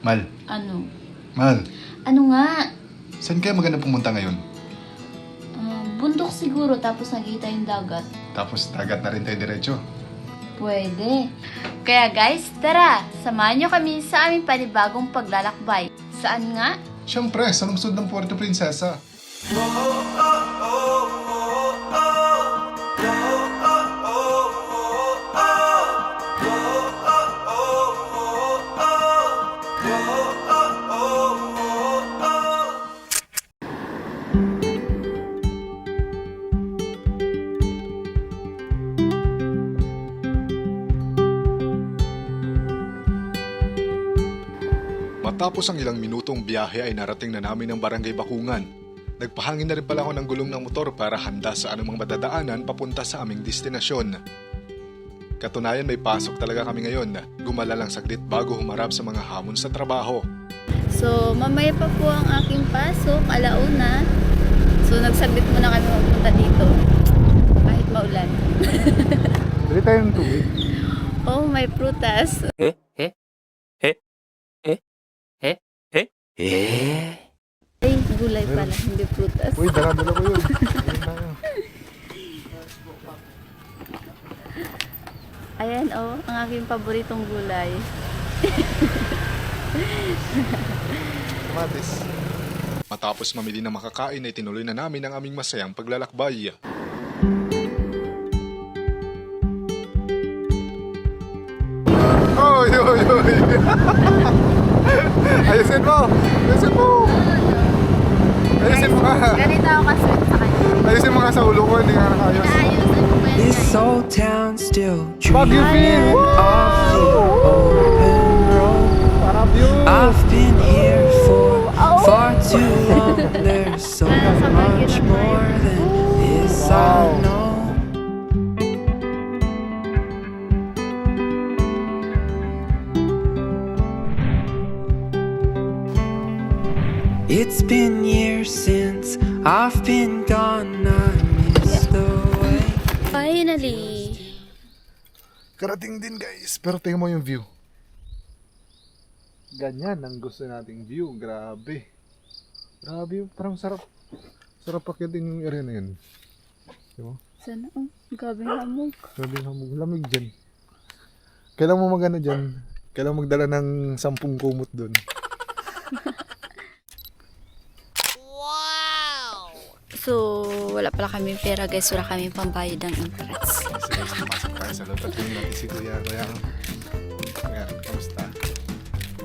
Mal, Ano? Mal, Ano nga? saan kaya maganda pumunta ngayon? Ah, bundok siguro tapos nakita yung dagat. Tapos dagat na rin tayo diretso. Pwede. Kaya guys, tara! Samahan nyo kami sa aming panibagong paglalakbay. Saan nga? Siyempre, sa lungsod ng Puerto Princesa. Matapos ang ilang minutong biyahe ay narating na namin ang barangay Bakungan. Nagpahangin na rin pala ako ng gulong ng motor para handa sa anumang madadaanan papunta sa aming destinasyon. Katunayan may pasok talaga kami ngayon. Gumala lang saglit bago humarap sa mga hamon sa trabaho. So, mamaya pa po ang aking pasok, alauna. So, nagsabit muna kami magpunta dito. Kahit maulan. Dali tayo ng tubig. Oh, may prutas. Eh? Eh? Eh? Ay, gulay pala, hindi prutas. Uy, dala-dala ko yun. Ayan, oh, ang aking paboritong gulay. Kamatis. Matapos mamili ng makakain ay tinuloy na namin ang aming masayang paglalakbay. Oy, oy, oy! Ayusin mo! Ayusin mo! Ayusin mo nga! Ganito ako kaswit sa kanya. Ayusin mo nga sa ulo ko, hindi nga nakayos. Naayusan ko yan, This old town still Baguio dreaming View! of the open road. Para view! I've been here for far too long. There's so much more I've been gone. I miss the way. Finally. Karating din guys, pero tingnan mo yung view. Ganyan ang gusto nating view, grabe. Grabe yung parang sarap. Sarap pakitin yung area na yun. Di ba? Sana, oh, gabing hamog. Grabe yung hamog. Lamig dyan. Kailan mo magana dyan? Kailan magdala ng sampung kumot dun? So, wala pala kami pera guys. Wala kami pambayad ng tayo sa loob at tingnan natin si Kuya. Kuya, Kuya, kamusta?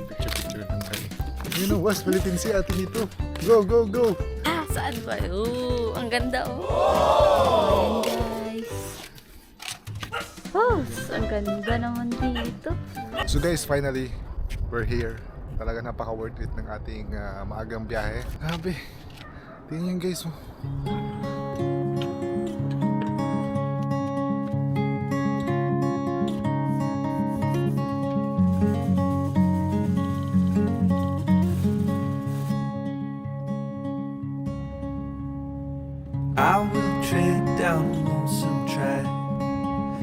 Picture-picture lang tayo. Yun o, was, palitin si ate dito. Go, go, go! Ah, saan ba? Oh, ang ganda oh. Ayan guys. Oh, ang ganda naman dito. So guys, finally, we're here. Talaga napaka worth it ng ating ah, maagang biyahe. Grabe. Guys. Oh. I will tread down a lonesome track.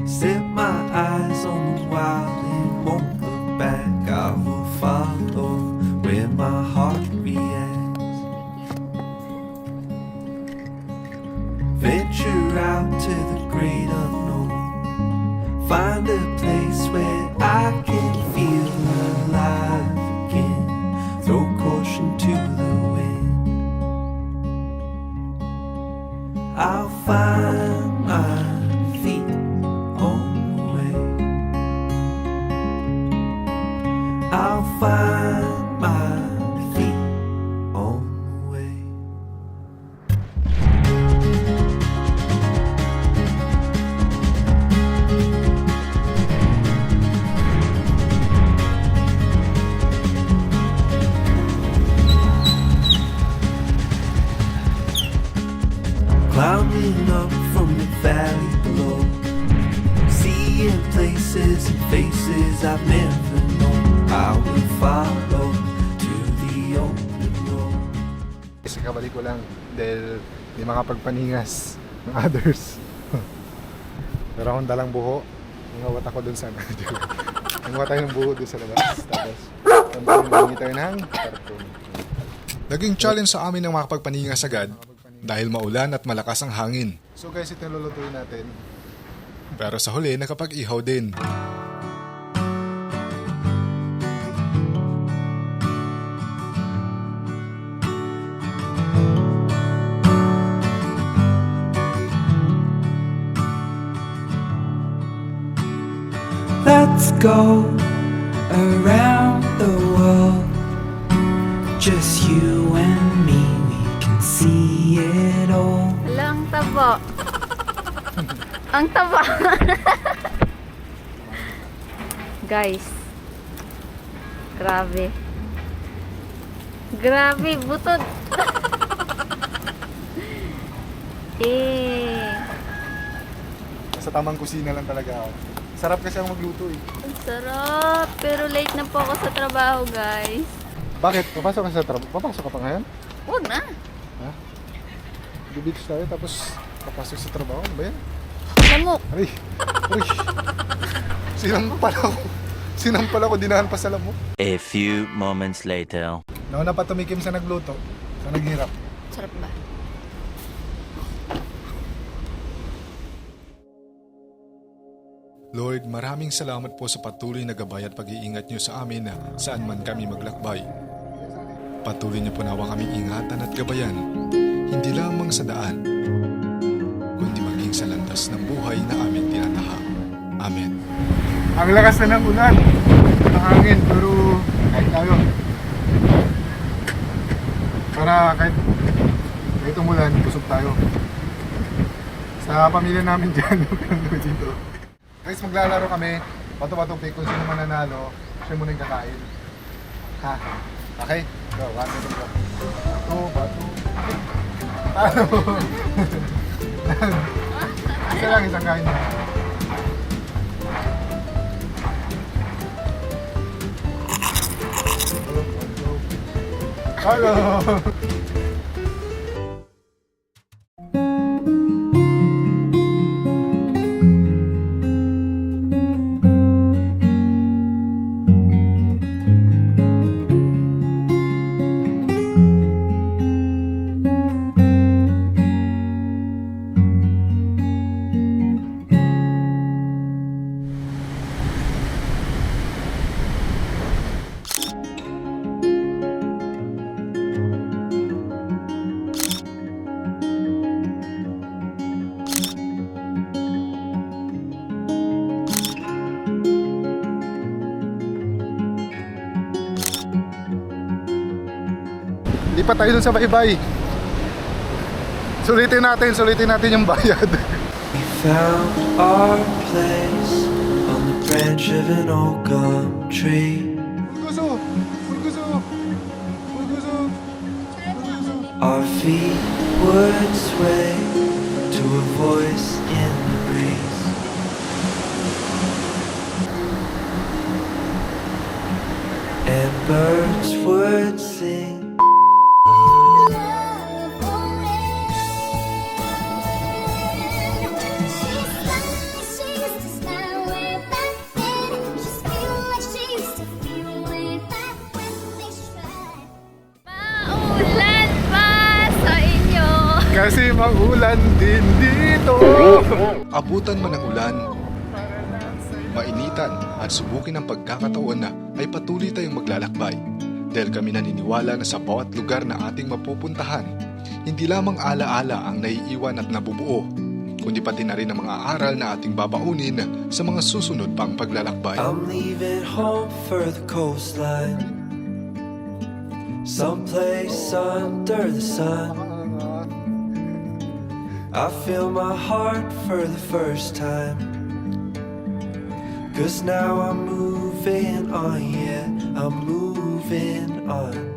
Set my eyes on the wild and won't look back. I will follow where my I and faces I've never known. I will follow to the open road. Kasi kabalik ko lang dahil hindi makapagpaningas ng others. Pero akong dalang buho. Ngawat ako dun sa Kumuha tayo ng buho doon sa labas. Tapos, pamili tayo ng karton. Naging challenge sa amin ang makapagpaninga sagad dahil maulan at malakas ang hangin. So guys, ito yung lulutuin natin. Pero sa huli, nakapag-ihaw din. Let's go around the world. Just you and me, we can see it all. Hala, ang taba. ang taba. Guys. Grabe. Grabe, butod. eh. Sa tamang kusina lang talaga ako. Sarap kasi ako magluto eh. Ang sarap. Pero late na po ako sa trabaho, guys. Bakit? Papasok ka sa trabaho? Papasok ka pa ngayon? Huwag na. Bibits tayo tapos papasok sa trabaho. Ano ba yan? Lamok. Ay! Uy! Sinampal ako. Sinampal ako, dinahan pa sa lamok. A few moments later. Nauna pa tumikim sa nagluto. Sa naghirap. Sarap ba? Lord, maraming salamat po sa patuloy na gabay at pag-iingat niyo sa amin saan man kami maglakbay. Patuloy niyo po nawa kami ingatan at gabayan, hindi lamang sa daan, kundi maging sa landas ng buhay na aming tinataha. Amen. Ang lakas na ng ulan, ang hangin, pero kahit tayo. Para kahit, kahit umulan, busog tayo. Sa pamilya namin dyan, dito. Guys, maglalaro kami. Bato-bato pick. Kung sino mananalo, siya muna yung kakain. Ha? Okay? Go, one, two, three, go. Bato, bato. Paano? Isa lang, isang kain. Hello! Lipat tayo dun sa baybay. Sulitin natin, sulitin natin yung bayad. We found our place on the branch of an old gum tree. Pulguso! Pulguso! Pulguso! Our feet would sway maulan din dito. Abutan man ng ulan, mainitan at subukin ang pagkakataon na ay patuloy tayong maglalakbay. Dahil kami naniniwala na sa bawat lugar na ating mapupuntahan, hindi lamang alaala ang naiiwan at nabubuo, kundi pati na rin ang mga aral na ating babaunin sa mga susunod pang paglalakbay. I'm leaving home for the coastline. Someplace under the sun. I feel my heart for the first time. Cause now I'm moving on, yeah, I'm moving on.